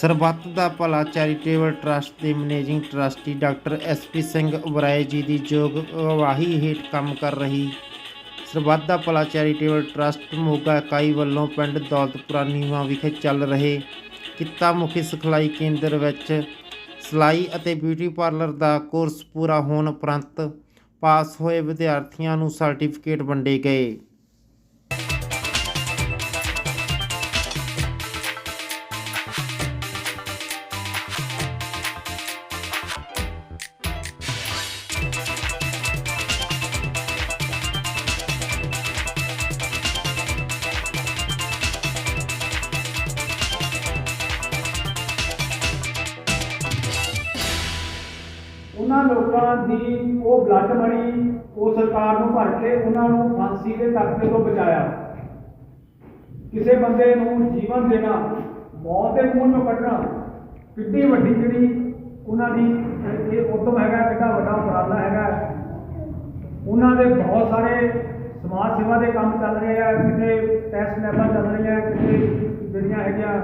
ਸਰਬੱਤ ਦਾ Bhala charitable trust ਦੇ managing trustee doctor SP Singh Oberoi ji ਦੀ ਯੋਗ ਅਗਵਾਈ ਹੇਠ ਕੰਮ ਕਰ ਰਹੀ ਸਰਬੱਤ ਦਾ ਭਲਾ ਚੈਰੀਟੇਬਲ ਟਰਸਟ ਮੋਗਾ ਇਕਾਈ ਵੱਲੋਂ ਪਿੰਡ ਦੌਲਤਪੁਰਾ ਨੀਵਾਂ ਵਿਖੇ ਚੱਲ ਰਹੇ ਕਿੱਤਾ ਮੁਖੀ ਸਿਖਲਾਈ ਕੇਂਦਰ ਵਿੱਚ ਸਿਲਾਈ ਅਤੇ ਬਿਊਟੀ ਪਾਰਲਰ ਦਾ ਕੋਰਸ ਪੂਰਾ ਹੋਣ ਉਪਰੰਤ ਪਾਸ ਹੋਏ ਵਿਦਿਆਰਥੀਆਂ ਨੂੰ ਸਰਟੀਫਿਕੇਟ ਵੰਡੇ ਗਏ। ਉਹਨਾਂ ਲੋਕਾਂ ਦੀ ਉਹ ਬਲੱਡ ਮਣੀ ਉਹ ਸਰਕਾਰ ਨੂੰ ਭਰ ਕੇ ਉਹਨਾਂ ਨੂੰ ਫਾਂਸੀ ਦੇ ਤਖਤੇ ਤੋਂ ਬਚਾਇਆ। ਕਿਸੇ ਬੰਦੇ ਨੂੰ ਜੀਵਨ ਦੇਣਾ, ਮੌਤ ਦੇ ਮੂੰਹ ਚੋਂ ਕੱਢਣਾ, ਕਿੱਡੀ ਵੱਡੀ ਜਿਹੜੀ ਉਹਨਾਂ ਦੀ ਇਹ ਉਦਮ ਹੈਗਾ ਕਿੰਨਾ ਵੱਡਾ ਉਪਰਾਲਾ ਹੈਗਾ। ਉਹਨਾਂ ਦੇ ਬਹੁਤ ਸਾਰੇ ਸਮਾਜ ਸੇਵਾ ਦੇ ਕੰਮ ਚੱਲ ਰਹੇ ਆ, ਕਿਤੇ ਟੈਸਟ ਲੈਬਾਂ ਚੱਲ ਰਹੀਆਂ, ਕਿਤੇ ਜਿਹੜੀਆਂ ਹੈਗੀਆਂ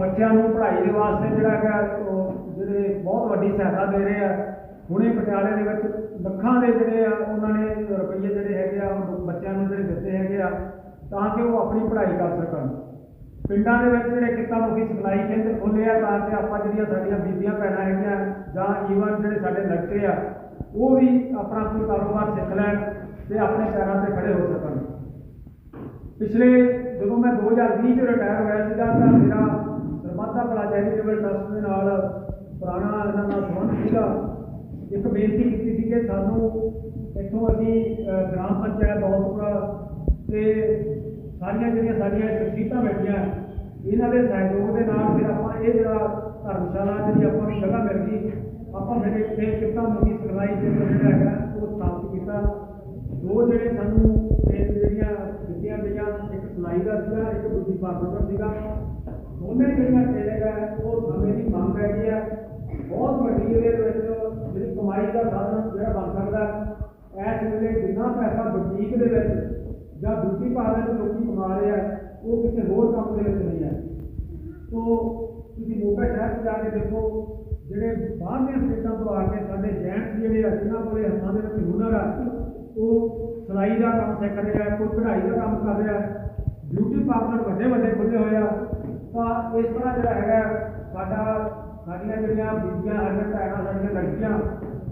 ਬੱਚਿਆਂ ਨੂੰ ਪੜ੍ਹਾਈ ਦੇ ਵਾਸਤੇ ਜਿਹੜਾ ਹੈਗਾ, ਉਹ ਜਿਹੜੇ ਬਹੁਤ ਵੱਡੀ ਸਹਾਇਤਾ ਦੇ ਰਹੇ ਆ। ਹੁਣੇ ਪਟਿਆਲੇ ਦੇ ਵਿੱਚ ਲੱਖਾਂ ਦੇ ਜਿਹੜੇ ਆ, ਉਹਨਾਂ ਨੇ ਰੁਪਈਏ ਜਿਹੜੇ ਹੈਗੇ ਆ, ਉਹ ਬੱਚਿਆਂ ਨੂੰ ਜਿਹੜੇ ਦਿੱਤੇ ਹੈਗੇ ਆ, ਤਾਂ ਕਿ ਉਹ ਆਪਣੀ ਪੜ੍ਹਾਈ ਕਰ ਸਕਣ। ਪਿੰਡਾਂ ਦੇ ਵਿੱਚ ਜਿਹੜੇ ਕਿੱਤਾ ਮੁਖੀ ਸਿਖਲਾਈ ਕੇਂਦਰ ਖੋਲ੍ਹੇ ਆ, ਤਾਂ ਕਿ ਆਪਾਂ ਜਿਹੜੀਆਂ ਸਾਡੀਆਂ ਬੀਬੀਆਂ ਭੈਣਾਂ ਹੈਗੀਆਂ, ਜਾਂ ਈਵਨ ਜਿਹੜੇ ਸਾਡੇ ਲੜਕੇ ਆ, ਉਹ ਵੀ ਆਪਣਾ ਕੋਈ ਕਾਰੋਬਾਰ ਸਿੱਖ ਲੈਣ ਤੇ ਆਪਣੇ ਪੈਰਾਂ ਤੇ ਖੜੇ ਹੋ ਸਕਣ। ਪਿਛਲੇ ਮੈਂ 2020 ਚ ਰਿਟਾਇਰ ਹੋਇਆ ਸੀਗਾ ਤਾਂ ਮੇਰਾ ਸਰਬੱਤ ਦਾ ਚੈਰੀਟੇਬਲ ਟਰਸਟ ਦੇ ਨਾਲ ਪੁਰਾਣਾ ਇਹਨਾਂ ਦਾ ਸੰਬੰਧ ਸੀਗਾ। ਇੱਕ ਬੇਨਤੀ ਕੀਤੀ ਸੀ ਕਿ ਸਾਨੂੰ ਇੱਥੋਂ ਅਸੀਂ ਗ੍ਰਾਮ ਪੰਚਾਇਤ ਦੌਲਤਪੁਰਾ ਤੇ ਸਾਰੀਆਂ ਜਿਹੜੀਆਂ ਸਾਡੀਆਂ ਸ਼ਖਸੀਅਤਾਂ ਬੈਠੀਆਂ, ਇਹਨਾਂ ਦੇ ਸਹਿਯੋਗ ਦੇ ਨਾਲ ਫਿਰ ਆਪਾਂ ਇਹ ਜਿਹੜਾ ਧਰਮਸ਼ਾਲਾ ਜਿਹੜੀ ਆਪਾਂ ਨੂੰ ਜਗ੍ਹਾ ਮਿਲ ਗਈ, ਆਪਾਂ ਫਿਰ ਇੱਥੇ ਕਿੱਤਾ ਮੁਖੀ ਸਿਖਲਾਈ ਕੇਂਦਰ ਜਿਹੜਾ ਹੈਗਾ, ਉਹ ਸਥਾਪਿਤ ਕੀਤਾ। ਦੋ ਜਿਹੜੇ ਸਾਨੂੰ ਇੱਕ ਦਾ ਸੀਗਾ, ਇੱਕ ਦੂਜੀ ਪਾਰਲਰ ਦਾ ਸੀਗਾ। ਦੋਨੇ ਜਿਹੜੀਆਂ ਟ੍ਰੇਨਿੰਗ ਉਹ ਸਮੇਂ ਦੀ ਮੰਗ ਹੈਗੀ ਆ। ਬਹੁਤ ਵੱਡੀ ਇਹਦੇ ਵਿੱਚ ਜਿਹੜੀ ਕਮਾਈ ਦਾ ਸਾਧਨ ਜਿਹੜਾ ਬਣ ਸਕਦਾ ਹੈ। ਵੇਲੇ ਜਿੰਨਾ ਪੈਸਾ ਬੁਟੀਕ ਦੇ ਵਿੱਚ ਜਾਂ ਬਿਊਟੀ ਪਾਰਲਰ ਦੇ ਲੋਕੀ ਕਮਾ ਰਹੇ ਆ, ਉਹ ਕਿਸੇ ਹੋਰ ਕੰਮ ਦੇ ਵਿੱਚ ਨਹੀਂ ਹੈ ਤੋ ਤੁਸੀਂ ਮੋਗਾ ਸ਼ਹਿਰ 'ਚ ਜਾ ਕੇ ਦੇਖੋ, ਜਿਹੜੇ ਬਾਹਰਲੀਆਂ ਸਟੇਟਾਂ ਤੋਂ ਆ ਕੇ ਸਾਡੇ ਜੈਂਟਸ ਜਿਹੜੇ ਆ, ਜਿਨ੍ਹਾਂ ਕੋਲੇ ਹੱਥਾਂ ਦੇ ਵਿੱਚ ਹੁਨਰ ਆ, ਉਹ ਸਿਲਾਈ ਦਾ ਕੰਮ ਸਿੱਖ ਰਿਹਾ ਕੋਈ ਕਢਾਈ ਦਾ ਕੰਮ ਕਰ ਰਿਹਾ। ਬਿਊਟੀ ਪਾਰਲਰ ਵੱਡੇ ਵੱਡੇ ਖੁੱਲੇ ਹੋਏ ਆ। ਤਾਂ ਇਸ ਤਰ੍ਹਾਂ ਜਿਹੜਾ ਹੈਗਾ, ਸਾਡਾ, ਸਾਡੀਆਂ ਜਿਹੜੀਆਂ ਬੀਬੀਆਂ ਸਾਡੇ ਭੈਣਾਂ, ਸਾਡੀਆਂ ਲੜਕੀਆਂ,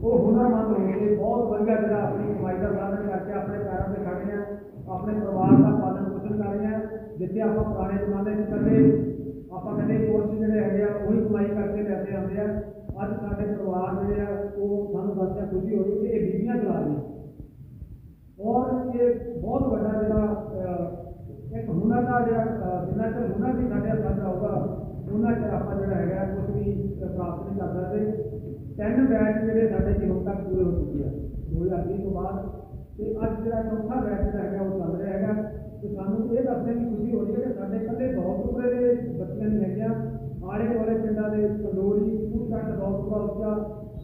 ਉਹ ਹੁਨਰਮੰਦ ਹੋ ਕੇ ਬਹੁਤ ਵਧੀਆ ਜਿਹੜਾ ਆਪਣੀ ਕਮਾਈ ਦਾ ਸਾਧਨ ਕਰਕੇ ਆਪਣੇ ਪੈਰਾਂ ਤੇ ਖੜੇ ਆ ਆਪਣੇ ਪਰਿਵਾਰ ਦਾ ਪਾਲਣ ਪੋਸ਼ਣ ਕਰ ਰਹੇ ਆ ਜਿੱਥੇ ਆਪਾਂ ਪੁਰਾਣੇ ਜ਼ਮਾਨੇ 'ਚ ਕਦੇ ਆਪਾਂ ਕਦੇ ਕੋਰਸ ਜਿਹੜੇ ਹੈਗੇ ਆ, ਉਹੀ ਕਮਾਈ ਕਰਕੇ ਲੈਂਦੇ ਆਉਂਦੇ ਆ। ਅੱਜ ਸਾਡੇ ਪਰਿਵਾਰ ਜਿਹੜੇ ਆ, ਉਹ ਸਾਨੂੰ ਦੱਸਿਆ ਖੁਸ਼ੀ ਹੋ ਰਹੀ ਕਿ ਇਹ ਬੀਬੀਆਂ ਚਲਾ ਰਹੀਆਂ। ਔਰ ਇਹ ਬਹੁਤ ਵੱਡਾ ਜਿਹੜਾ ਇੱਕ ਹੁਨਰ ਦਾ ਜਿਹੜਾ ਜਿੰਨਾ ਚਿਰ ਹੁਨਰ ਵੀ ਸਾਡੇ ਹੱਥਾਂ ਆਊਗਾ, ਉਹਨਾਂ ਚਿਰ ਆਪਾਂ ਜਿਹੜਾ ਹੈਗਾ ਕੁਝ ਵੀ ਪ੍ਰਾਪਤ ਨਹੀਂ ਕਰ ਸਕਦੇ। ਤਿੰਨ ਬੈਚ ਜਿਹੜੇ ਸਾਡੇ ਜੀਵਨ ਤੱਕ ਪੂਰੇ ਹੋ ਚੁੱਕੇ ਆ 2020 ਤੋਂ ਬਾਅਦ। ਤੇ ਅੱਜ ਜਿਹੜਾ ਚੌਥਾ ਬੈਚ ਜਿਹੜਾ ਹੈਗਾ, ਉਹ ਚੱਲ ਰਿਹਾ ਹੈਗਾ। ਤੇ ਸਾਨੂੰ ਇਹ ਦੱਸਣ ਦੀ ਖੁਸ਼ੀ ਹੋ ਰਹੀ ਹੈ ਕਿ ਸਾਡੇ ਇਕੱਲੇ ਦੌਲਤਪੁਰੇ ਦੇ ਬੱਚਿਆਂ ਨਹੀਂ ਹੈਗੀਆਂ। ਆਲੇ ਦੁਆਲੇ ਪਿੰਡਾਂ ਦੇ ਕੰਡੋਰੀ ਸਕੂਲ ਤੱਕ ਉੱਚਾ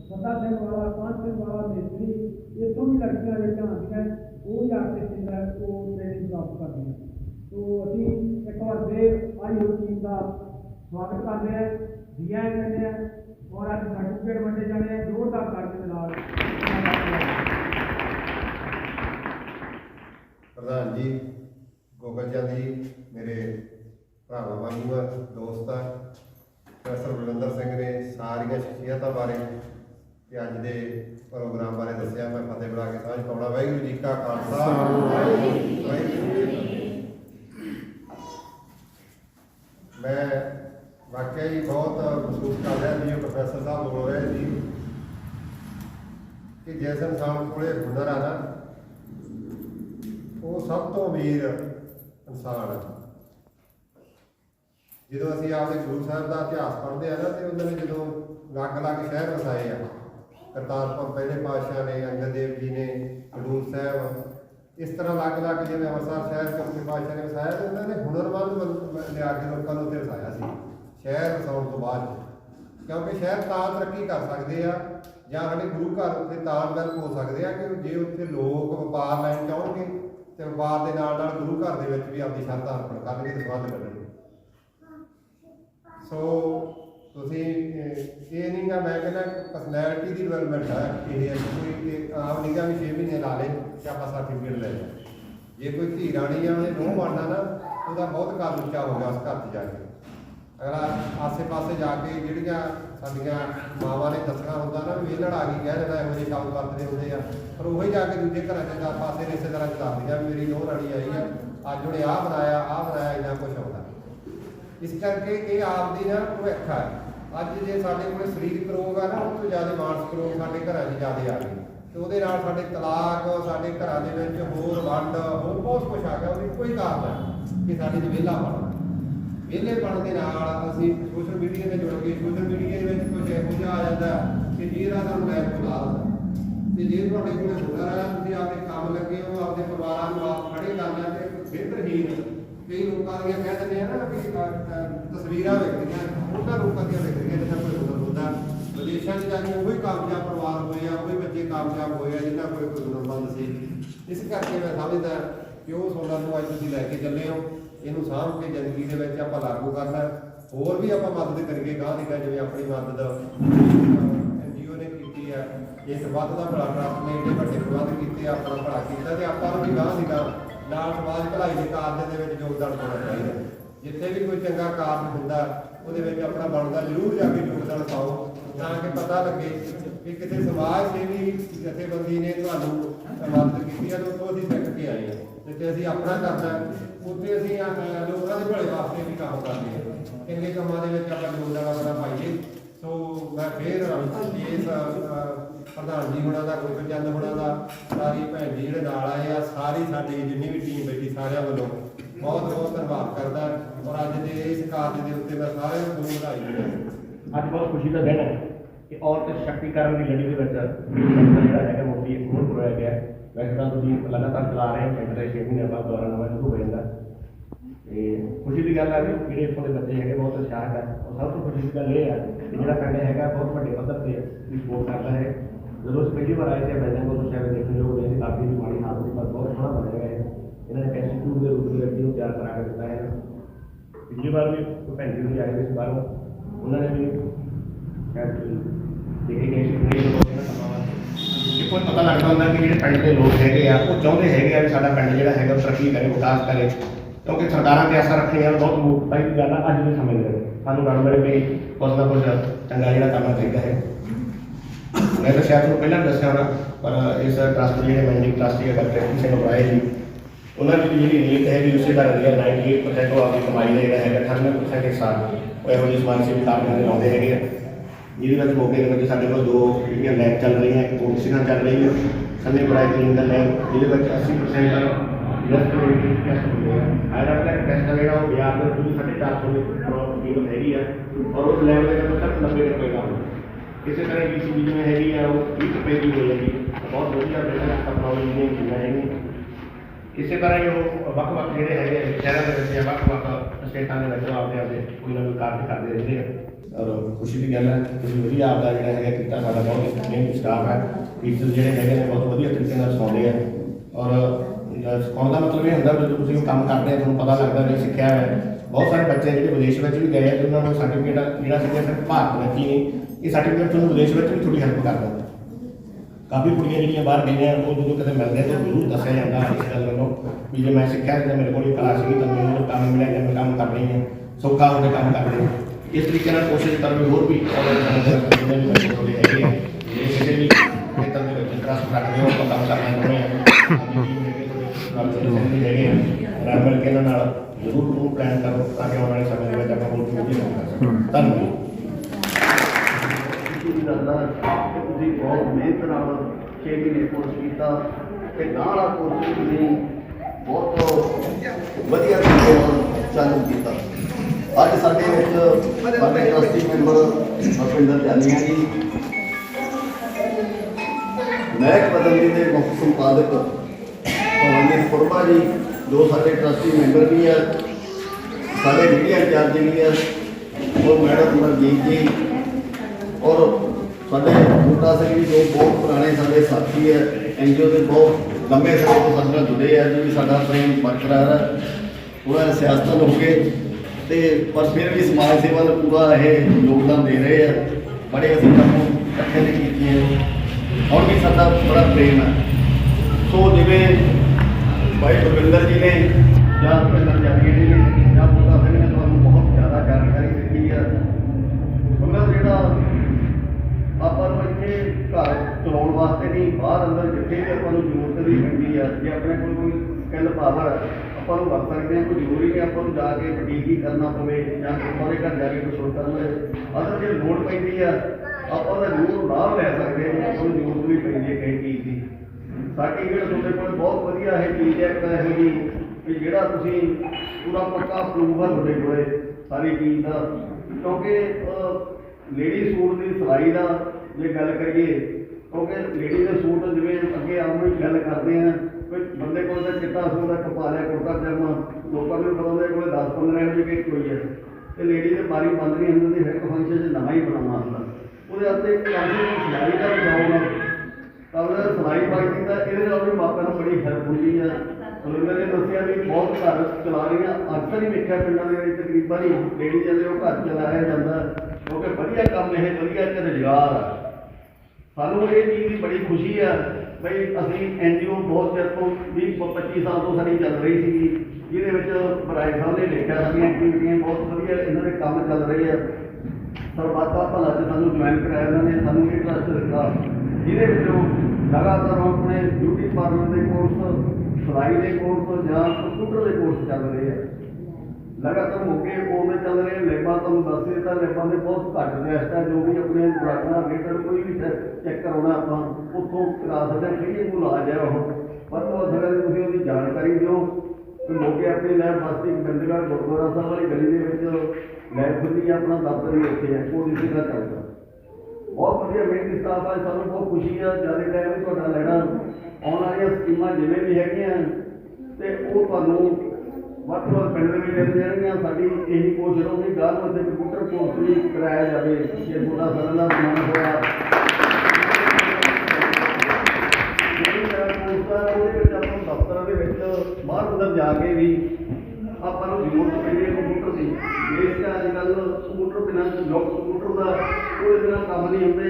ਸੱਤਾ ਸਿੰਘ ਵਾਲਾ ਪੰਜ ਸਿੰਘ ਵਾਲਾ ਮੇਸਰੀ ਇੱਥੋਂ ਵੀ ਲੜਕੀਆਂ ਜਿਹੜੀਆਂ ਆਉਂਦੀਆਂ, ਉਹ ਵੀ ਆ ਕੇ ਜਿਹੜਾ ਉਹ ਟ੍ਰੇਨਿੰਗ ਪ੍ਰਾਪਤ ਕਰਦੀਆਂ। ਤੋ ਅਸੀਂ ਇੱਕ ਵਾਰ ਫੇਰ ਆਈ ਹੋਈ ਟੀਮ ਦਾ ਸਵਾਗਤ ਕਰਦੇ ਹਾਂ ਜੀਆਂ ਕਹਿੰਦੇ ਆ ਔਰ ਅੱਜ ਸਰਟੀਫਿਕੇਟ ਵੰਡੇ ਜਾਣੇ ਆ ਜ਼ੋਰਦਾਰ ਤਾੜੀ ਦੇ ਨਾਲ। ਪ੍ਰਧਾਨ ਜੀ ਗੋਗਲ ਚੰਦ ਜੀ ਮੇਰੇ ਭਰਾਵਾਂ ਵਾਂਗੂ ਆ, ਦੋਸਤ ਆ। ਪ੍ਰੋਫੈਸਰ ਬਲਵਿੰਦਰ ਸਿੰਘ ਨੇ ਸਾਰੀਆਂ ਸ਼ਖਸੀਅਤਾਂ ਬਾਰੇ ਤੇ ਅੱਜ ਦੇ ਪ੍ਰੋਗਰਾਮ ਬਾਰੇ ਦੱਸਿਆ। ਮੈਂ ਫਤਿਹ ਬੁਲਾ ਕੇ ਸਾਂਝ ਪਾਉਣਾ। ਵਾਹਿਗੁਰੂ ਜੀ ਕਾ ਖਾਲਸਾ। ਵਾਹਿਗੁਰੂ ਜੀ ਕੀ ਫਤਿਹ ਮੈਂ ਵਾਕਿਆ ਹੀ ਬਹੁਤ ਮਹਿਸੂਸ ਕਰ ਰਿਹਾ ਸੀ ਜੋ ਪ੍ਰੋਫੈਸਰ ਸਾਹਿਬ ਬੋਲ ਰਹੇ ਜੀ ਕਿ ਜਿਸ ਇਨਸਾਨ ਕੋਲੇ ਹੁਨਰ ਆ ਨਾ, ਉਹ ਸਭ ਤੋਂ ਅਮੀਰ ਇਨਸਾਨ ਹੈ ਜਦੋਂ ਅਸੀਂ ਆਪਦੇ ਗੁਰੂ ਸਾਹਿਬ ਦਾ ਇਤਿਹਾਸ ਪੜ੍ਹਦੇ ਆ ਨਾ, ਤੇ ਉਹਨਾਂ ਨੇ ਜਦੋਂ ਲੱਗ ਲੱਗ ਸ਼ਹਿਰ ਵਸਾਏ ਆ, ਕਰਤਾਰਪੁਰ ਪਹਿਲੇ ਪਾਤਸ਼ਾਹ ਨੇ, ਅੰਗਦ ਦੇਵ ਜੀ ਨੇ ਹਜ਼ੂਰ ਸਾਹਿਬ ਇਸ ਤਰ੍ਹਾਂ ਅਲੱਗ ਅਲੱਗ ਜਿਵੇਂ ਅੰਮ੍ਰਿਤਸਰ ਸ਼ਹਿਰ ਚੌਥੇ ਪਾਤਸ਼ਾਹ ਨੇ ਵਸਾਇਆ ਤੇ ਉਹਨਾਂ ਨੇ ਹੁਨਰਮੰਦ ਲਿਆ ਕੇ ਲੋਕਾਂ ਨੂੰ ਉੱਥੇ ਵਸਾਇਆ ਸੀ। ਸ਼ਹਿਰ ਵਸਾਉਣ ਤੋਂ ਬਾਅਦ ਕਿਉਂਕਿ ਸ਼ਹਿਰ ਤਾਂ ਤਰੱਕੀ ਕਰ ਸਕਦੇ ਆ ਜਾਂ ਸਾਡੇ ਗੁਰੂ ਘਰ ਉੱਥੇ ਤਾਂ ਹੋ ਸਕਦੇ ਆ ਕਿ ਜੇ ਉੱਥੇ ਲੋਕ ਵਪਾਰ ਲੈਣ ਚਾਹਣਗੇ ਤੇ ਵਪਾਰ ਦੇ ਨਾਲ ਨਾਲ ਗੁਰੂ ਘਰ ਦੇ ਵਿੱਚ ਵੀ ਆਪਣੀ ਸ਼ਰਧਾ ਅਰਪਣ ਕਰਨਗੇ ਤੇ ਸੰਬੰਧ ਕਰਨਗੇ ਸੋ ਤੁਸੀਂ ਇਹ ਨਹੀਂ ਗਾ ਮੈਂ ਕਹਿੰਦਾ ਪਰਸਨੈਲਿਟੀ ਦੀ ਡਿਵੈਲਪਮੈਂਟ ਹੈ ਇਹ ਹੈ ਕੋਈ, ਇਹ ਨਹੀਂ ਗਾ ਵੀ 6 ਮਹੀਨੇ ਲਾ ਲੇ ਤੇ ਆਪਾਂ ਸਰਟੀਫਿਕੇਟ ਲੈ ਲਿਆ ਜੇ ਕੋਈ ਧੀ ਰਾਣੀ ਆ ਉਹਨੇ ਨੋ ਬਣਨਾ ਨਾ ਉਹਦਾ ਬਹੁਤ ਕੱਦ ਉੱਚਾ ਹੋ ਗਿਆ ਉਸ ਘਰ 'ਚ ਜਾ ਕੇ। ਅਗਲਾ ਆਸੇ-ਪਾਸੇ ਜਾ ਕੇ ਜਿਹੜੀਆਂ ਸਾਡੀਆਂ ਮਾਵਾਂ ਨੇ ਦੱਸਣਾ ਹੁੰਦਾ ਨਾ ਵੀ ਵਿਹਲੜ ਆ ਗਈ ਕਹਿ ਦਿੰਦਾ ਇਹੋ ਜਿਹੇ ਕੰਮ ਕਰਦੇ ਹੁੰਦੇ ਆ। ਪਰ ਉਹੀ ਜਾ ਕੇ ਦੂਜੇ ਘਰਾਂ 'ਚ ਜਾ ਪਾਸੇ ਰਿਸ਼ਤੇਦਾਰਾਂ 'ਚ ਦੱਸਦੀਆਂ ਵੀ ਮੇਰੀ ਨੋ ਰਾਣੀ ਆਈ ਆ, ਅੱਜ ਉਹਨੇ ਆਹ ਬਣਾਇਆ ਆਹ ਬਣਾਇਆ, ਇੰਨਾ ਕੁਝ ਆਉਂਦਾ। ਇਸ ਕਰਕੇ ਇਹ ਆਪ ਦੀ ਨਾ ਭਵਿੱਖ ਹੈ। ਅੱਜ ਜੇ ਸਾਡੇ ਕੋਲ ਸਰੀਰਕ ਰੋਗ ਆ ਨਾ, ਉਹ ਤੋਂ ਜ਼ਿਆਦਾ ਮਾਨਸਿਕ ਰੋਗ ਸਾਡੇ ਘਰਾਂ 'ਚ ਜ਼ਿਆਦਾ ਆ ਗਏ। ਤੇ ਉਹਦੇ ਨਾਲ ਸਾਡੇ ਤਲਾਕ, ਸਾਡੇ ਘਰਾਂ ਦੇ ਵਿੱਚ ਹੋਰ ਵੰਡ, ਹੋਰ ਬਹੁਤ ਕੁਝ ਆ ਗਿਆ। ਉਹਦੀ ਕੋਈ ਕਾਰਨ ਹੈ ਕਿ ਸਾਡੇ 'ਚ ਵਿਹਲਾ ਪਣ। ਵਿਹਲੇਪਣ ਦੇ ਨਾਲ ਅਸੀਂ ਸੋਸ਼ਲ ਮੀਡੀਆ ਤੇ ਜੁੜ ਗਏ। ਸੋਸ਼ਲ ਮੀਡੀਆ ਦੇ ਵਿੱਚ ਕੁਝ ਇਹੋ ਜਿਹਾ ਆ ਜਾਂਦਾ ਕਿ ਜਿਹੜਾ ਤੁਹਾਨੂੰ ਲੈ ਕੇ ਤੇ ਜੇ ਤੁਹਾਡੇ ਕੋਲ ਹੁਨਰ ਹੈ ਤੁਸੀਂ ਆਪਣੇ ਕੰਮ ਲੱਗੇ ਹੋ, ਆਪਦੇ ਪਰਿਵਾਰਾਂ ਨੂੰ ਆਪ ਖੜੇ ਕਰਨਾ ਤੇ ਇੱਕ ਕਈ ਲੋਕਾਂ ਦੀਆਂ ਕਹਿ ਦਿੰਦੇ ਆ ਨਾ ਕਿ ਤਸਵੀਰਾਂ ਵੇਖਦੀਆਂ ਉਹਨਾਂ ਲੋਕਾਂ ਦੀਆਂ ਵੇਖਦੀਆਂ ਜਿੱਦਾਂ ਕੋਈ ਹੁਨਰ ਹੁੰਦਾ ਵਿਦੇਸ਼ਾਂ 'ਚ ਜਾ ਕੇ ਉਹੀ ਕਾਮਯਾਬ ਪਰਿਵਾਰ ਹੋਏ ਆ, ਉਹੀ ਬੱਚੇ ਕਾਮਯਾਬ ਹੋਏ ਆ, ਜਿਨ੍ਹਾਂ ਕੋਲ ਕੋਈ ਹੁਨਰਮੰਦ ਸੀ ਇਸ ਕਰਕੇ ਮੈਂ ਸਮਝਦਾ ਕਿ ਉਹ ਹੁਨਰ ਨੂੰ ਅੱਜ ਤੁਸੀਂ ਲੈ ਕੇ ਚੱਲੇ ਹੋ। ਇਹਨੂੰ ਸਾਂਭ ਕੇ ਜ਼ਿੰਦਗੀ ਦੇ ਵਿੱਚ ਆਪਾਂ ਲਾਗੂ ਕਰਨਾ ਹੋਰ ਵੀ ਆਪਾਂ ਮਦਦ ਕਰੀਏ ਗਾਂ ਦੀ ਜਿਵੇਂ ਆਪਣੀ ਮਦਦ ਐਨਜੀਓ ਨੇ ਕੀਤੀ ਹੈ ਇਸ ਵੱਧ ਦਾ ਭਲਾ ਟਰੱਸਟ ਨੇ ਜਿਹੜੇ ਵੱਡੇ ਪ੍ਰਬੰਧ ਕੀਤੇ ਆਪਣਾ ਭਲਾ ਕੀਤਾ ਤੇ ਆਪਾਂ ਨੂੰ ਵੀ ਗਾਂ ਦੀ ਗਾਂਹ, ਨਾਲ ਸਮਾਜ ਭਲਾਈ ਦੇ ਕਾਰਜ ਦੇ ਵਿੱਚ ਯੋਗਦਾਨ ਪਾਉਣਾ ਚਾਹੀਦਾ ਜਿੱਥੇ ਵੀ ਕੋਈ ਚੰਗਾ ਕਾਰਜ ਹੁੰਦਾ ਉਹਦੇ ਵਿੱਚ ਆਪਣਾ ਬਣਦਾ ਜ਼ਰੂਰ ਜਾ ਕੇ ਯੋਗਦਾਨ ਪਾਓ, ਤਾਂ ਕਿ ਪਤਾ ਲੱਗੇ ਕਿ ਕਿਤੇ ਸਮਾਜ ਸੇਵੀ ਜਥੇਬੰਦੀ ਨੇ ਤੁਹਾਨੂੰ ਮਦਦ ਕੀਤੀ ਹੈ ਤੇ ਅਸੀਂ ਸਿੱਖ ਕੇ ਆਏ ਹਾਂ। ਜਿੱਥੇ ਅਸੀਂ ਆਪਣਾ ਕਰਨਾ, ਉੱਥੇ ਅਸੀਂ ਲੋਕਾਂ ਦੇ ਭਲੇ ਵਾਸਤੇ ਵੀ ਕੰਮ ਕਰਦੇ ਹਾਂ। ਚੰਗੇ ਕੰਮਾਂ ਦੇ ਵਿੱਚ ਆਪਾਂ ਯੋਗਦਾਨ ਆਪਣਾ ਪਾਈਏ। ਸੋ ਮੈਂ ਫੇਰ ਇਸ ਪ੍ਰਧਾਨ ਜੀ ਹੁਣਾਂ ਦਾ ਗੁਰਪ੍ਰੀਤ ਚੰਦ ਹੁਣਾਂ ਦਾ, ਸਾਰੀ ਭੈਣ ਜੀ ਜਿਹੜੇ ਨਾਲ ਆਏ ਆ, ਸਾਰੀ ਸਾਡੀ ਜਿੰਨੀ ਵੀ ਟੀਮ ਬੈਠੀ ਸਾਰਿਆਂ ਵੱਲੋਂ ਬਹੁਤ ਬਹੁਤ ਧੰਨਵਾਦ ਕਰਦਾ ਔਰ ਅੱਜ ਦੇ ਇਸ ਕਾਰਜ ਦੇ ਉੱਤੇ ਮੈਂ ਸਾਰਿਆਂ ਨੂੰ ਵਧਾਈ ਦਿੰਦਾ ਅੱਜ ਬਹੁਤ ਖੁਸ਼ੀ ਦਾ ਦਿਨ ਹੈ ਕਿ ਔਰਤ ਸ਼ਕਤੀਕਰਨ ਦੀ ਲੜੀ ਦੇ ਵਿੱਚ ਸੈਂਟਰ ਜਿਹੜਾ ਹੈਗਾ ਮੋਦੀ ਇੱਕ ਹੋਰ ਕਰਵਾਇਆ ਗਿਆ ਹੈ। ਵੈਸੇ ਤਾਂ ਤੁਸੀਂ ਲਗਾਤਾਰ ਚਲਾ ਰਹੇ ਹੋ ਸੈਂਟਰ ਦੇ 6 ਮਹੀਨੇ ਬਾਅਦ ਦੁਆਰਾ ਨਵਾਂ ਸ਼ੁਰੂ ਹੋ ਜਾਂਦਾ ਤੇ ਖੁਸ਼ੀ ਦੀ ਗੱਲ ਹੈ ਵੀ ਜਿਹੜੇ ਇੱਥੋਂ ਦੇ ਬੱਚੇ ਹੈਗੇ ਬਹੁਤ ਉਤਸ਼ਾਹਤ ਹੈ। ਔਰ ਸਭ ਤੋਂ ਖੁਸ਼ੀ ਦੀ ਗੱਲ ਇਹ ਹੈ ਕਿ ਜਿਹੜਾ ਪਿੰਡ ਹੈਗਾ ਬਹੁਤ ਵੱਡੇ ਪੱਧਰ ਤੇ ਵੀ ਸਪੋਰਟ ਕਰਦਾ ਹੈ। ਜਦੋਂ ਅਸੀਂ ਪਹਿਲੀ ਵਾਰ ਆਏ ਸੀ ਬੈਜਨ ਕੋਲ ਸ਼ਾਇਦ ਦੇਖਣ ਯੋਗ ਨਹੀਂ ਸੀ, ਕਾਫੀ ਮਾੜੀ ਹਾਲਤ ਸੀ ਪਰ ਬਹੁਤ ਸੋਹਣਾ ਬਣਿਆ ਹੋਇਆ ਹੈ। ਇਹਨਾਂ ਨੇ ਟੈਸਟ ਦੇ ਰੂਪ ਦੇ ਵਿੱਚ ਇਹਨੂੰ ਤਿਆਰ ਕਰਾ ਕੇ ਦਿੱਤਾ ਹੈ ਪਿਛਲੀ ਵਾਰ ਵੀ ਉਹ ਭੈਣ ਜੀ ਵੀ ਆਏ ਹੋਏ ਸੀ ਬਾਹਰੋਂ ਉਹਨਾਂ ਨੇ ਵੀ ਦੇਖੇ ਗਏ ਸੀ ਨਹੀਂ ਲੋਕ ਇਹਨਾਂ ਕੰਮਾਂ ਵਾਸਤੇ ਕੋਈ ਪਤਾ ਲੱਗਦਾ ਹੁੰਦਾ ਕਿ ਜਿਹੜੇ ਪਿੰਡ ਦੇ ਲੋਕ ਹੈਗੇ ਆ, ਉਹ ਚਾਹੁੰਦੇ ਹੈਗੇ ਆ ਵੀ ਸਾਡਾ ਪਿੰਡ ਜਿਹੜਾ ਹੈਗਾ ਤਰੱਕੀ ਕਰੇ, ਵਿਕਾਸ ਕਰੇ। ਕਿਉਂਕਿ ਸਰਕਾਰਾਂ ਤੇ ਆਸਾਂ ਰੱਖਣੀਆਂ ਬਹੁਤ ਮੂਰਖਤਾ ਦੀ ਗੱਲ ਅੱਜ ਦੇ ਸਮੇਂ ਦੇ ਸਾਨੂੰ ਰਲ ਮਿਲ ਕੇ ਕੁਛ ਨਾ ਕੁਛ ਚੰਗਾ ਜਿਹੜਾ ਕਰਨਾ ਚਾਹੀਦਾ ਹੈ। ਮੈਂ ਤਾਂ ਸ਼ਾਇਦ ਨੂੰ ਪਹਿਲਾਂ ਵੀ ਦੱਸਿਆ ਹੋਣਾ, ਪਰ ਇਸ ਟਰਸਟ ਜਿਹੜੇ ਮੈਨੇਜਿੰਗ ਟਰਸਟੀ ਹੈ ਡਾਕਟਰ ਸਿੰਘ ਬਰਾਏ ਜੀ ਉਹਨਾਂ ਦੀ ਜਿਹੜੀ ਨੀਤ ਹੈ ਵੀ ਉਸੇ ਦਾ ਰਵਈਆ 98% ਉਹ ਆਪਣੀ ਕਮਾਈ ਦਾ ਜਿਹੜਾ ਹੈਗਾ 98% ਹਿੱਸਾ ਉਹ ਇਹੋ ਜਿਹੇ ਸਮਾਜ ਸੇਵੀ ਕਾਰਜਾਂ ਦੇ ਲਾਉਂਦੇ ਹੈਗੇ ਆ। ਜਿਹਦੇ ਵਿੱਚ ਮੌਕੇ ਦੇ ਵਿੱਚ ਸਾਡੇ ਕੋਲ ਦੋ ਜਿਹੜੀਆਂ ਲੈਬ ਚੱਲ ਰਹੀਆਂ, ਇੱਕ ਕੋਰਸਿੰਗਾਂ ਚੱਲ ਰਹੀ ਹੈ ਸੰਨੇ ਬਰਾਏ ਕਲੀਨਿਕਲ ਲੈਬ, ਜਿਹਦੇ ਵਿੱਚ 80% ਰੈਸਟੋਰੇਟਿਵ ਟੈਸਟ ਹੁੰਦੇ ਆ। ਆਇਰਨ ਦਾ ਟੈਸਟ ਜਿਹੜਾ ਉਹ ਬਿਆਨ ਦੇ ਵਿੱਚ ਸਾਡੇ 400 ਦੇ ਕਰੋੜ ਕੀਮਤ ਹੈਗੀ ਆ, ਔਰ ਉਸ ਲੈਬ ਦੇ ਵਿੱਚ ਸਿਰਫ 90 ਰੁਪਏ ਦਾ ਹੁੰਦਾ। ਇਸੇ ਤਰ੍ਹਾਂ ਈਸੀਜੀ ਜਿਵੇਂ ਹੈਗੀ ਆ, ਉਹ 20 ਰੁਪਏ ਦੀ ਹੋ ਜਾਂਦੀ। ਬਹੁਤ ਵਧੀਆ ਜਿਹੜਾ ਟੈਕਨੋਲੋਜੀ ਦੀਆਂ ਚੀਜ਼ਾਂ ਹੈਗੀਆਂ ਇਸੇ ਤਰ੍ਹਾਂ ਹੀ ਉਹ ਵੱਖ-ਵੱਖ ਜਿਹੜੇ ਹੈਗੇ ਸ਼ਹਿਰਾਂ ਦੇ ਵਿੱਚ ਜਾਂ ਵੱਖ-ਵੱਖ ਸਟੇਟਾਂ ਦੇ ਵਿੱਚ ਆਪਦੇ ਆਪਦੇ ਕੋਈ ਨਾ ਕੋਈ ਕਾਰਜ ਕਰਦੇ ਰਹਿੰਦੇ ਆ। ਔਰ ਖੁਸ਼ੀ ਦੀ ਗੱਲ ਹੈ, ਤੁਸੀਂ ਵਧੀਆ ਆਪਦਾ ਜਿਹੜਾ ਹੈਗਾ ਕੀਤਾ, ਸਾਡਾ ਬਹੁਤ ਮਿਹਨਤ ਸਟਾਫ ਹੈ। ਟੀਚਰ ਜਿਹੜੇ ਹੈਗੇ ਨੇ, ਬਹੁਤ ਵਧੀਆ ਤਰੀਕੇ ਨਾਲ ਸਿਖਾਉਂਦੇ ਆ। ਔਰ ਸਿਖਾਉਣ ਦਾ ਮਤਲਬ ਇਹ ਹੁੰਦਾ ਵੀ ਜਦੋਂ ਤੁਸੀਂ ਉਹ ਕੰਮ ਕਰਦੇ ਆ, ਤੁਹਾਨੂੰ ਪਤਾ ਲੱਗਦਾ ਵੀ ਸਿੱਖਿਆ ਹੈ। ਬਹੁਤ ਸਾਰੇ ਬੱਚੇ ਜਿਹੜੇ ਵਿਦੇਸ਼ ਵਿੱਚ ਵੀ ਗਏ ਆ ਤੇ ਉਹਨਾਂ ਨੂੰ ਸਰਟੀਫਿਕੇਟ ਜਿਹੜਾ ਸੀਗਾ ਸਿਰਫ ਭਾਰਤ ਵਿੱਚ ਹੀ ਨਹੀਂ, ਇਹ ਸਰਟੀਫਿਕੇਟ ਤੁਹਾਨੂੰ ਵਿਦੇਸ਼ ਵਿੱਚ ਵੀ ਥੋੜੀ ਹੈਲਪ ਕਰਦਾ ਕਾਫੀ ਕੁੜੀਆਂ ਜਿਹੜੀਆਂ ਬਾਹਰ ਗਈਆਂ, ਉਹ ਜਦੋਂ ਕਦੇ ਮਿਲਦੇ ਆ ਤਾਂ ਜ਼ਰੂਰ ਦੱਸਿਆ ਜਾਂਦਾ ਇਸ ਗੱਲ ਨੂੰ ਵੀ ਜੇ ਮੈਂ ਸਿੱਖਿਆ ਤੇ ਮੇਰੇ ਕੋਲ ਇਹ ਕਲਾ ਸੀ ਤਾਂ ਮੈਨੂੰ ਕੰਮ ਮਿਲਿਆ ਜਾਂ ਮੈਂ ਕੰਮ ਕਰ ਰਹੀ ਹਾਂ, ਸੌਖਾ ਹੋ ਕੇ ਕੰਮ ਕਰ ਰਹੀ। ਹਾਂ ਇਸ ਤਰੀਕੇ ਨਾਲ ਕੋਸ਼ਿਸ਼ ਕਰ ਵੀ ਹੋਰ ਵੀ ਜਿੰਨੇ ਕਿਸੇ ਵੀ ਖੇਤਰ ਦੇ ਵਿੱਚ ਇੰਟਰਸਟ ਰੱਖਦੇ ਹੋ ਤਾਂ ਕੰਮ ਕਰਨਾ ਚਾਹੁੰਦੇ ਆ ਨਾਲ ਸੰਬੰਧੀ ਰਲ ਮਿਲ ਕੇ ਇਹਨਾਂ ਨਾਲ ਜ਼ਰੂਰ ਉਹ ਪਲਾਨ ਕਰੋ ਤਾਂ ਕਿ ਆਉਣ ਵਾਲੇ ਸਮੇਂ ਦੇ ਵਿੱਚ ਆਪਾਂ ਹੋਰ ਵੀ ਕਰ ਸਕੀਏ। ਧੰਨਵਾਦ। ਤੁਸੀਂ ਬਹੁਤ ਮਿਹਨਤ ਨਾਲ 6 ਮਹੀਨੇ ਕੋਰਸ ਕੀਤਾ ਤੇ ਗਾਂ ਕੋਰਸ ਵੀ ਬਹੁਤ ਵਧੀਆ ਤਰੀਕੇ ਨਾਲ ਚਾਲੂ ਕੀਤਾ। ਅੱਜ ਸਾਡੇ ਵਿੱਚ ਸਾਡੇ ਟਰਸਟੀ ਮੈਂਬਰ ਭਪਿੰਦਰ ਧਿਆਨੀਆਂ ਜੀ। ਮਹਿਕ ਬਦਲਦੀ ਦੇ ਮੁੱਖ ਸੰਪਾਦਕ ਭਵਨਦੀਪ ਕੁਰਮਾ ਜੀ, ਜੋ ਸਾਡੇ ਟਰਸਟੀ ਮੈਂਬਰ ਵੀ ਹੈ ਸਾਡੇ ਮੀਡੀਆ ਇੰਚਾਰਜ ਵੀ ਹੈ ਉਹ ਮੈਡਮ ਮਨਜੀਤ ਜੀ ਔਰ ਸਾਡੇ ਬੂਟਾ ਸਿੰਘ ਜੀ ਜੋ ਬਹੁਤ ਪੁਰਾਣੇ ਸਾਡੇ ਸਾਥੀ ਹੈ ਐਨਜੀਓ ਦੇ ਬਹੁਤ ਲੰਮੇ ਸਮੇਂ ਤੋਂ ਸਾਡੇ ਨਾਲ ਜੁੜੇ ਆ, ਜੋ ਵੀ ਸਾਡਾ ਪ੍ਰੇਮ ਬਰਕਰਾਰ ਹੈ ਉਹਨਾਂ ਨੇ ਸਿਆਸਤਨ ਹੋ ਕੇ ਤੇ ਪਰ ਫਿਰ ਵੀ ਸਮਾਜ ਸੇਵਾ ਦਾ ਪੂਰਾ ਇਹ ਯੋਗਦਾਨ ਦੇ ਰਹੇ ਆ, ਬੜੇ ਅਸੀਂ ਕੰਮ ਇਕੱਠੇ ਨੇ ਕੀਤੇ ਆ। ਹੁਣ ਵੀ ਸਾਡਾ ਬੜਾ ਪ੍ਰੇਮ ਹੈ। ਸੋ ਜਿਵੇਂ ਭਾਈ ਗੁਰਵਿੰਦਰ ਜੀ ਨੇ ਜਾਂ ਭਿੰਦਰ ਜਾਗੀ ਜੀ ਨੇ ਜਾਂ ਬੋਤਾ ਸਿੰਘ ਨੇ ਤੁਹਾਨੂੰ ਬਹੁਤ ਜ਼ਿਆਦਾ ਜਾਣਕਾਰੀ ਦਿੱਤੀ ਹੈ ਉਹਨਾਂ ਜਿਹੜਾ ਆਪਾਂ ਨੂੰ ਇੱਥੇ ਘਰ ਚਲਾਉਣ ਵਾਸਤੇ ਨਹੀਂ ਬਾਹਰ ਅੰਦਰ ਜਿੱਥੇ ਵੀ ਆਪਾਂ ਨੂੰ ਜ਼ਰੂਰਤ ਦੀ ਪੈਂਦੀ ਆ, ਜੇ ਆਪਣੇ ਕੋਲ ਕੋਈ ਸਕਿੱਲ ਪਾਵਰ ਆਪਾਂ ਨੂੰ ਵਰਤ ਸਕਦੇ ਹਾਂ ਕੋਈ ਜ਼ਰੂਰੀ ਨਹੀਂ ਆਪਾਂ ਨੂੰ ਜਾ ਕੇ ਬੁਟੀਕ ਕਰਨਾ ਪਵੇ ਜਾਂ ਕਿਸੇ ਘਰ ਜਾ ਕੇ ਕੁਝ ਹੋਰ ਕਰਨਾ ਹੈ ਅਗਰ ਜੇ ਲੋੜ ਪੈਂਦੀ ਆ, ਆਪਾਂ ਦਾ ਜ਼ਰੂਰ ਲਾਭ ਲੈ ਸਕਦੇ ਹਾਂ ਆਪਾਂ ਨੂੰ ਜ਼ਰੂਰਤ ਵੀ ਪੈਂਦੀ ਹੈ ਕਈ ਚੀਜ਼ ਦੀ। ਸਾਡੀ ਜਿਹੜਾ ਤੁਹਾਡੇ ਕੋਲ ਬਹੁਤ ਵਧੀਆ ਹੈ ਚੀਜ਼ ਹੈ ਇੱਕ ਇਹੋ ਜਿਹੀ ਕਿ ਜਿਹੜਾ ਤੁਸੀਂ ਪੂਰਾ ਪੱਕਾ ਪ੍ਰੂਫ ਹੈ ਤੁਹਾਡੇ ਕੋਲੇ ਸਾਰੀ ਚੀਜ਼ ਦਾ। ਕਿਉਂਕਿ ਲੇਡੀ ਸੂਟ ਦੀ ਸਿਲਾਈ ਦਾ ਜੇ ਗੱਲ ਕਰੀਏ ਕਿਉਂਕਿ ਲੇਡੀ ਦੇ ਸੂਟ ਜਿਵੇਂ ਅੱਗੇ ਆਮ ਹੀ ਗੱਲ ਕਰਦੇ ਆ ਕੋਈ ਬੰਦੇ ਕੋਲ ਤਾਂ ਚਿੱਟਾ ਸੂਟ ਹੈ ਕਪਾ ਕੁੜਤਾ, ਪਜਾਮਾ, ਲੋਕਾਂ ਨੂੰ ਪਤਾ ਹੁੰਦਾ ਕੋਲੇ 10 15 ਇਹੋ ਜਿਹੇ ਕੋਈ ਹੈ ਤੇ ਲੇਡੀ ਦੇ ਬਾਰੀ ਬੰਦ ਨਹੀਂ ਹੁੰਦੀ ਤੇ ਹਰ ਫੰਕਸ਼ਨ 'ਚ ਨਵਾਂ ਹੀ ਬਣਾਉਣਾ ਹੁੰਦਾ। ਉਹਦੇ ਵਾਸਤੇ ਇੱਕ ਸਿਲਾਈ ਦਾ ਬਚਾਉਣਾ ਤਾਂ ਉਹਦਾ ਸਿਲਾਈ ਬਾਕੀ ਦਾ ਇਹਦੇ ਨਾਲ ਵੀ ਮਾਪਿਆਂ ਨੂੰ ਬੜੀ ਹੈਲਪ ਹੁੰਦੀ ਆ। ਉਹਨਾਂ ਨੇ ਦੱਸਿਆ ਵੀ ਬਹੁਤ ਘਰ ਚਲਾ ਰਹੀਆਂ ਅਕਸਰ ਹੀ ਵੇਖਿਆ ਪਿੰਡਾਂ ਦੇ ਵਿੱਚ ਤਕਰੀਬਨ ਹੀ। ਲੇਡੀ ਜਾਂਦੇ, ਉਹ ਘਰ ਚਲਾਇਆ ਜਾਂਦਾ। ਕਿਉਂਕਿ ਵਧੀਆ ਕੰਮ ਇਹ, ਵਧੀਆ ਇੱਕ ਰੁਜ਼ਗਾਰ ਆ। ਸਾਨੂੰ ਇਹ ਚੀਜ਼ ਦੀ ਬੜੀ ਖੁਸ਼ੀ ਆ ਬਈ ਅਸੀਂ ਐਨਜੀਓ ਬਹੁਤ ਚਿਰ ਤੋਂ 20 25 ਸਾਲ ਤੋਂ ਸਾਡੀ ਚੱਲ ਰਹੀ ਸੀ ਜਿਹਦੇ ਵਿੱਚ ਬਰਾਏ ਸਾਹਿਬ ਨੇ ਲਿਖਿਆ ਸਾਡੀਆਂ ਐਕਟੀਵਿਟੀਆਂ ਬਹੁਤ ਵਧੀਆ ਇਹਨਾਂ ਦੇ ਕੰਮ ਚੱਲ ਰਹੇ ਆ। ਸਰਬੱਤਾ ਭਲਾ ਚ ਸਾਨੂੰ ਜੁਆਇਨ ਕਰਾਇਆ ਇਹਨਾਂ ਨੇ, ਸਾਨੂੰ ਇਹ ਟਰਸਟ ਦਿੱਤਾ। ਜਿਹਦੇ ਵਿੱਚੋਂ ਲਗਾਤਾਰ ਆਪਣੇ ਬਿਊਟੀ ਪਾਰਲਰ ਦੇ ਕੋਰਸ ਸਿਲਾਈ ਦੇ ਕੋਰਸ ਜਾਂ ਕੰਪਿਊਟਰ ਦੇ ਕੋਰਸ ਚੱਲ ਰਹੇ ਆ। ਲਗਾਤਾਰ ਮੌਕੇ ਉਹਦੇ ਚੱਲ ਰਹੇ ਲੈਬਾਂ ਤੁਹਾਨੂੰ ਦੱਸ ਦਿੱਤਾ ਲੈਬਾਂ ਦੇ ਬਹੁਤ ਘੱਟ ਟੈਸਟ ਹੈ, ਜੋ ਵੀ ਆਪਣੇ ਡਰਾਈਵਰਾਂ ਰਿਲੇਟਡ ਕੋਈ ਵੀ ਚੈੱਕ ਕਰਾਉਣਾ ਆਪਾਂ, ਉੱਥੋਂ ਕਰਾ ਸਕਦੇ ਹਾਂ ਕਿਹੜੀ ਨੂੰ ਇਲਾਜ ਹੈ ਉਹ। ਪਰ ਤੋਂ ਅਸਲ ਤੁਸੀਂ ਉਹਦੀ ਜਾਣਕਾਰੀ ਦਿਓ। ਕਿ ਮੌਕੇ ਆਪਣੀ ਲੈਬ ਬਸਤੀ ਗੰਦਗੜ ਗੁਰਦੁਆਰਾ ਸਾਹਿਬ ਵਾਲੀ ਗਲੀ ਦੇ ਵਿੱਚ ਲੈਬ ਖੁੱਲੀ ਹੈ ਆਪਣਾ ਦਫ਼ਤਰ ਵੀ ਉੱਥੇ ਹੈ, ਉਹ ਇਸੇ ਦਾ ਚੱਲਦਾ ਬਹੁਤ ਵਧੀਆ ਮਿਹਨਤੀ ਸਟਾਫ ਹੈ ਸਾਨੂੰ ਬਹੁਤ ਖੁਸ਼ੀ ਆ, ਜ਼ਿਆਦਾ ਟਾਈਮ ਵੀ ਤੁਹਾਡਾ ਲੈਣਾ। ਆਉਣ ਵਾਲੀਆਂ ਸਕੀਮਾਂ ਜਿਵੇਂ ਵੀ ਹੈਗੀਆਂ, ਤੇ ਉਹ ਤੁਹਾਨੂੰ ਵੱਧ ਤੋਂ ਵੱਧ ਪਿੰਡ ਦੇ ਵਿੱਚ ਮਿਲ ਜਾਣਗੀਆਂ ਸਾਡੀ ਇਹੀ ਕੋਸ਼ਿਸ਼ ਰਹੂਗੀ, ਗਾਹ ਨੂੰ ਕੰਪਿਊਟਰ ਕੋਰਸ ਵੀ ਕਰਾਇਆ ਜਾਵੇ, ਜੇ ਤੁਹਾਡਾ ਸਰਨ ਦਾ ਸਮਾਨ ਹੋਇਆ। ਉਹਦੇ ਵਿੱਚ ਆਪਾਂ ਦਫ਼ਤਰਾਂ ਦੇ ਵਿੱਚ ਬਾਹਰ ਅੰਦਰ ਜਾ ਕੇ ਵੀ ਆਪਾਂ ਨੂੰ ਜ਼ਰੂਰਤ ਪੈਂਦੀ ਹੈ ਕੰਪਿਊਟਰ ਦੀ। ਇਸ ਦਾ ਅੱਜ ਕੱਲ੍ਹ ਕੰਪਿਊਟਰ ਬਿਨਾਂ ਲੋਕ ਕੰਪਿਊਟਰ ਦਾ ਉਹਦੇ ਬਿਨਾਂ ਕੰਮ ਨਹੀਂ ਹੁੰਦੇ।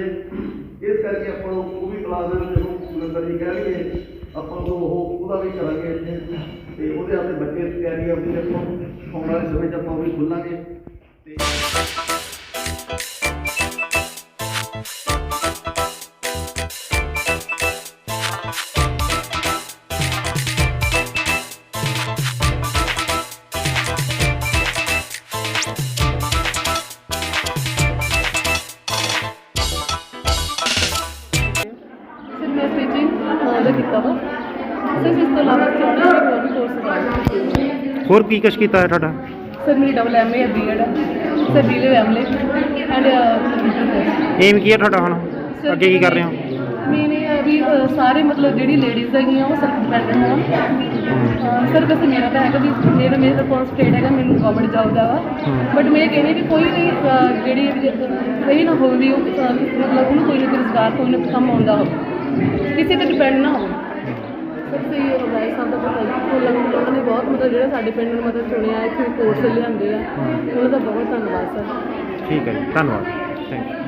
ਇਸ ਕਰਕੇ ਆਪਾਂ ਨੂੰ ਉਹ ਵੀ ਕਲਾਸ ਦੇ ਵਿੱਚ ਜਦੋਂ ਨੰਬਰ ਜੀ ਕਹਿਣਗੇ ਆਪਾਂ ਨੂੰ ਉਹ, ਉਹਦਾ ਵੀ ਕਰਾਂਗੇ ਇੱਥੇ। ਤੇ ਉਹਦੇ ਆਪਣੇ ਬੱਚੇ ਦੀ ਤਿਆਰੀ ਆਪਣੀ ਦੇਖੋ ਆਉਣ ਵਾਲੇ ਸਮੇਂ 'ਚ ਆਪਾਂ ਉਹ ਵੀ ਖੁੱਲਾਂਗੇ ਤੇ ਹੋਰ ਕੀ ਕੁਛ ਕੀਤਾ ਹੈ ਤੁਹਾਡਾ? ਸਰ ਮੇਰੀ ਡਬਲ ਐਮ ਏ ਬੀਐਡ ਹੈ। ਸਰ ਬੀਲੇ ਐਮਲੇ ਐਂਡ ਏਮ ਕੀ ਹੈ ਤੁਹਾਡਾ ਹੁਣ? ਅੱਗੇ ਕੀ ਕਰ ਰਹੇ ਹੋ? ਮੈਨੇ ਅਭੀ ਅ, ਸਾਰੇ ਮਤਲਬ ਜਿਹੜੀ ਲੇਡੀਜ਼ ਹੈਗੀਆਂ ਉਹ ਸੈਲਫ ਡਿਪੈਂਡੈਂਟ ਹੋਣ ਸਰ ਵੈਸੇ ਮੇਰਾ ਤਾਂ ਹੈਗਾ ਵੀ ਮੇਰਾ ਮੇਰਾ ਕਨਸਟੇਟ ਹੈਗਾ ਮੈਨੂੰ ਗਵਰਨਮੈਂਟ ਜੌਬ ਦਾ ਵਾ। ਬਟ ਮੈਂ ਕਹਿੰਦੀ ਕਿ ਕੋਈ ਵੀ ਜਿਹੜੀ ਵੀ- ਇਹ ਨਾ ਹੋਵੇ ਵੀ ਉਹ ਮਤਲਬ ਉਹਨੂੰ ਕੋਈ ਨਾ ਕੋਈ ਰੁਜ਼ਗਾਰ ਕੋਈ ਨਾ ਕੋਈ ਕੰਮ ਆਉਂਦਾ ਹੋਵੇ। ਕਿਸੇ ਤੇ ਡਿਪੈਂਡ ਨਾ ਹੋਵੇ। ਸਰ ਸਹੀ ਰਾਏ ਸਾਹਿਬ ਦਾ ਪਤਾ ਜੀ ਉਹਨਾਂ ਨੇ ਬਹੁਤ ਮਤਲਬ ਜਿਹੜਾ ਸਾਡੇ ਪਿੰਡ ਨੂੰ ਮਤਲਬ ਚੁਣਿਆ, ਇੱਥੇ ਕੋਰਸ ਲਿਆਂਦੇ ਆ। ਉਹਨਾਂ ਦਾ ਬਹੁਤ ਧੰਨਵਾਦ, ਸਰ। ਠੀਕ ਹੈ ਜੀ, ਧੰਨਵਾਦ। Thank you